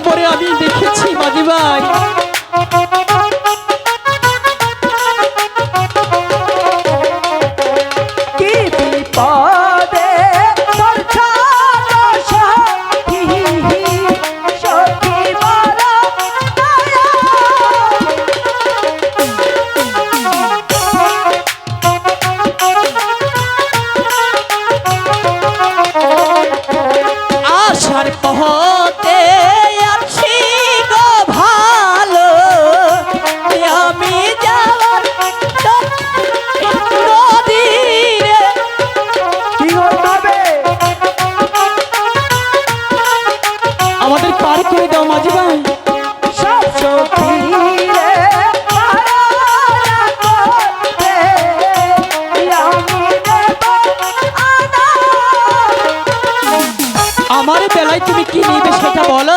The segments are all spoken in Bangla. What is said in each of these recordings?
পরে আমি দেখেছি মাদিবাই কি নিবে সেটা বলো?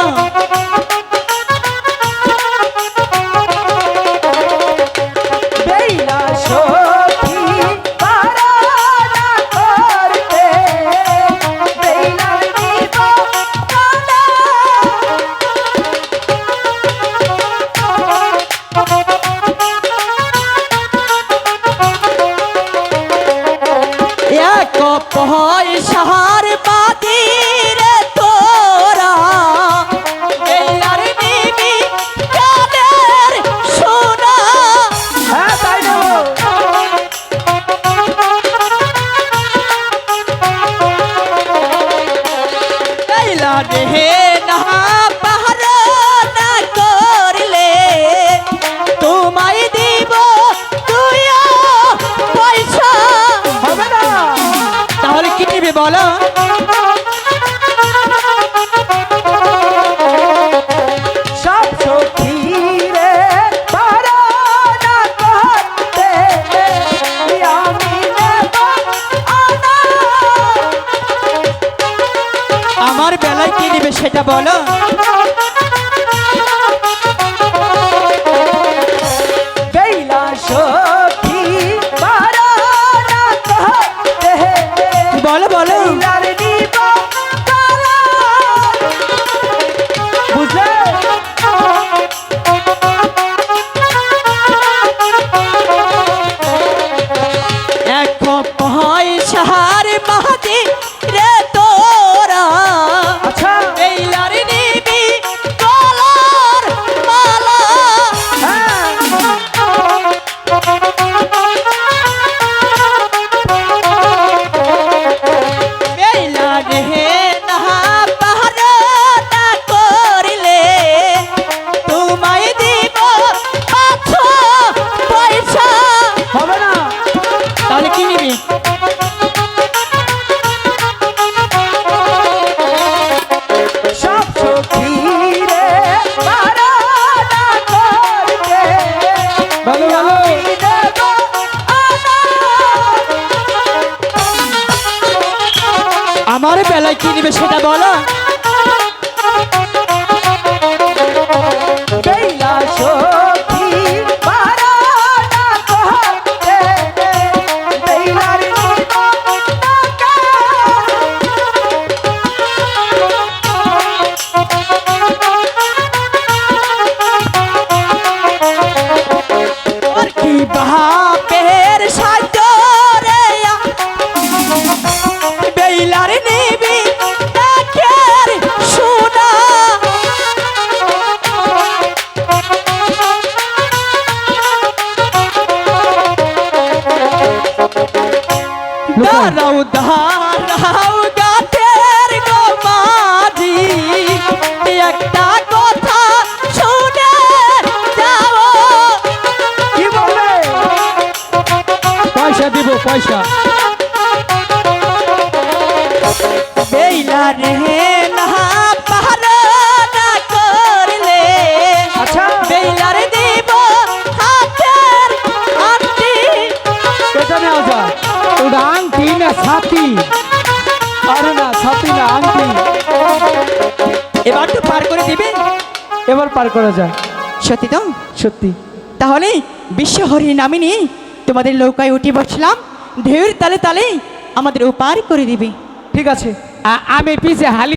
হে না পাহারা করলে তোমায় দিব তুইও পয়সা। তাহলে কি নিবে বলো? সেটা বলো। আমারে বেলায় কি নিবে সেটা বলো? দাঁড়াও এবার পার করা যায় সত্যি তো? সত্যি। তাহলে বিশ্ব হরি নামিনি তোমাদের নৌকায় উঠে বসলাম ঢেউর তালে তালে আমাদের ওপার করে দিবি। ঠিক আছে। আমি পিছিয়ে হালি